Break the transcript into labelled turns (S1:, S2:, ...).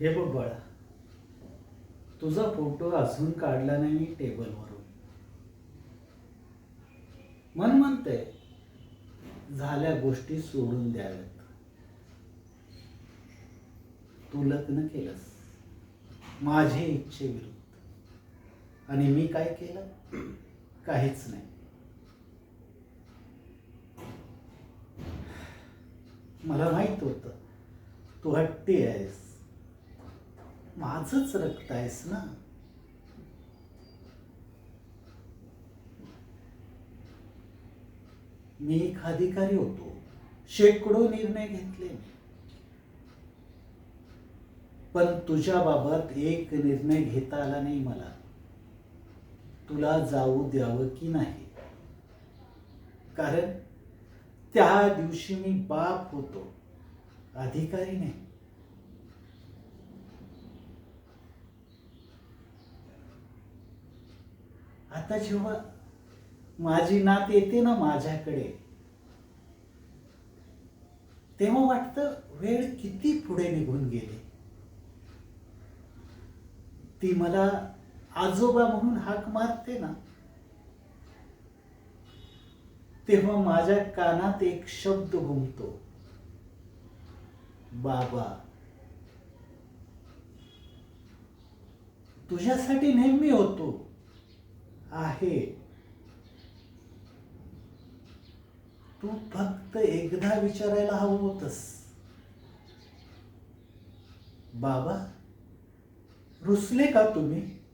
S1: हे बघ बाळा. तुझा फोटो अजून काढला नाही मी टेबलवरून मन म्हणते झाल्या गोष्टी सोडून द्याव्यात. तू लग्न केलंस. माझे इच्छेविरुद्ध आणि मी काय केलं? काहीच नाही. मला माहीत होतं तू हट्टी आहेस. माझच रक्त आहेस ना? मी एक अधिकारी होतो. शेकडो निर्णय घेतले पण तुझ्या बाबत एक निर्णय घेता आला नाही मला. तुला जाऊ द्यावं की नाही? कारण त्या दिवशी मी बाप होतो. अधिकारी नाही. आता जेव्हा माझी नात येते ना माझ्याकडे तेव्हा वाटतं वेळ किती पुढे निघून गेली. ती मला आजोबा म्हणून हाक मारते ना तेव्हा माझ्या कानात एक शब्द घुमतो. बाबा तुझ्यासाठी नेहमी होतो. आहे. तू फक्त एकदा विचारायला हवं होतस. बाबा रुसले का तुम्ही?